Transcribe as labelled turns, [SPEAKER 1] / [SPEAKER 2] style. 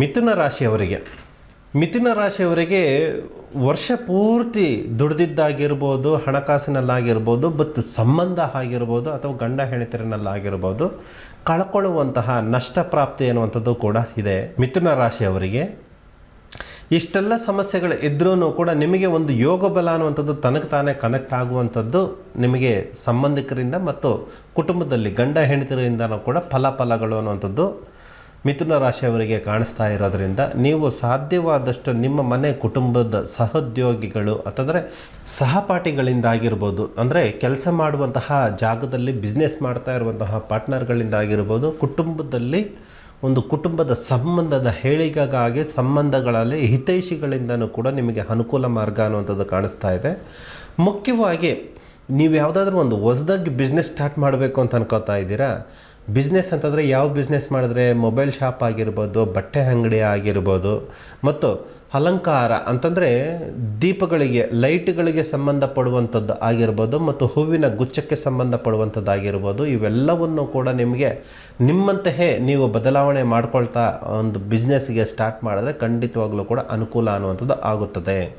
[SPEAKER 1] ಮಿಥುನ ರಾಶಿಯವರಿಗೆ. ಮಿಥುನ ರಾಶಿಯವರಿಗೆ ವರ್ಷ ಪೂರ್ತಿ ದುಡ್ದಿದ್ದಾಗಿರ್ಬೋದು, ಹಣಕಾಸಿನಲ್ಲಾಗಿರ್ಬೋದು ಬಟ್ ಸಂಬಂಧ ಆಗಿರ್ಬೋದು ಅಥವಾ ಗಂಡ ಹೆಣಿತರನಲ್ಲಾಗಿರ್ಬೋದು ಕಳ್ಕೊಳ್ಳುವಂತಹ ನಷ್ಟ ಪ್ರಾಪ್ತಿ ಅನ್ನುವಂಥದ್ದು ಕೂಡ ಇದೆ ಮಿಥುನ ರಾಶಿಯವರಿಗೆ. ಇಷ್ಟೆಲ್ಲ ಸಮಸ್ಯೆಗಳು ಇದ್ರೂ ಕೂಡ ನಿಮಗೆ ಒಂದು ಯೋಗ ಬಲ ಅನ್ನುವಂಥದ್ದು ತನಗೆ ತಾನೇ ಕನೆಕ್ಟ್ ಆಗುವಂಥದ್ದು ನಿಮಗೆ ಸಂಬಂಧಿಕರಿಂದ ಮತ್ತು ಕುಟುಂಬದಲ್ಲಿ ಗಂಡ ಹೆಂಡತಿರಿಂದನೂ ಕೂಡ ಫಲಫಲಗಳು ಅನ್ನುವಂಥದ್ದು ಮಿಥುನ ರಾಶಿಯವರಿಗೆ ಕಾಣಿಸ್ತಾ ಇರೋದರಿಂದ ನೀವು ಸಾಧ್ಯವಾದಷ್ಟು ನಿಮ್ಮ ಮನೆ ಕುಟುಂಬದ ಸಹೋದ್ಯೋಗಿಗಳು ಅಂತಂದರೆ ಸಹಪಾಠಿಗಳಿಂದಾಗಿರ್ಬೋದು, ಅಂದರೆ ಕೆಲಸ ಮಾಡುವಂತಹ ಜಾಗದಲ್ಲಿ ಬಿಸ್ನೆಸ್ ಮಾಡ್ತಾ ಇರುವಂತಹ ಪಾರ್ಟ್ನರ್ಗಳಿಂದಾಗಿರ್ಬೋದು ಕುಟುಂಬದಲ್ಲಿ ಒಂದು ಕುಟುಂಬದ ಸಂಬಂಧದ ಹೇಳಿಕೆಗಾಗಿ ಸಂಬಂಧಗಳಲ್ಲಿ ಹಿತೈಷಿಗಳಿಂದನೂ ಕೂಡ ನಿಮಗೆ ಅನುಕೂಲ ಮಾರ್ಗ ಅನ್ನುವಂಥದ್ದು ಕಾಣಿಸ್ತಾ ಇದೆ. ಮುಖ್ಯವಾಗಿ ನೀವು ಯಾವುದಾದ್ರೂ ಒಂದು ಹೊಸದಾಗಿ ಬಿಸ್ನೆಸ್ ಸ್ಟಾರ್ಟ್ ಮಾಡಬೇಕು ಅಂತ ಅನ್ಕೋತಾ ಇದ್ದೀರಾ? ಬಿಸ್ನೆಸ್ ಅಂತಂದರೆ ಯಾವ ಬಿಸ್ನೆಸ್ ಮಾಡಿದ್ರೆ ಮೊಬೈಲ್ ಶಾಪ್ ಆಗಿರ್ಬೋದು, ಬಟ್ಟೆ ಅಂಗಡಿ ಆಗಿರ್ಬೋದು, ಮತ್ತು ಅಲಂಕಾರ ಅಂತಂದರೆ ದೀಪಗಳಿಗೆ, ಲೈಟ್ಗಳಿಗೆ ಸಂಬಂಧಪಡುವಂಥದ್ದು ಆಗಿರ್ಬೋದು, ಮತ್ತು ಹೂವಿನ ಗುಚ್ಛಕ್ಕೆ ಸಂಬಂಧಪಡುವಂಥದ್ದು ಆಗಿರ್ಬೋದು ಇವೆಲ್ಲವನ್ನು ಕೂಡ ನಿಮಗೆ ನಿಮ್ಮಂತೆಯೇ ನೀವು ಬದಲಾವಣೆ ಮಾಡ್ಕೊಳ್ತಾ ಒಂದು ಬಿಸ್ನೆಸ್ಗೆ ಸ್ಟಾರ್ಟ್ ಮಾಡಿದ್ರೆ ಖಂಡಿತವಾಗ್ಲೂ ಕೂಡ ಅನುಕೂಲ ಅನ್ನುವಂಥದ್ದು ಆಗುತ್ತದೆ.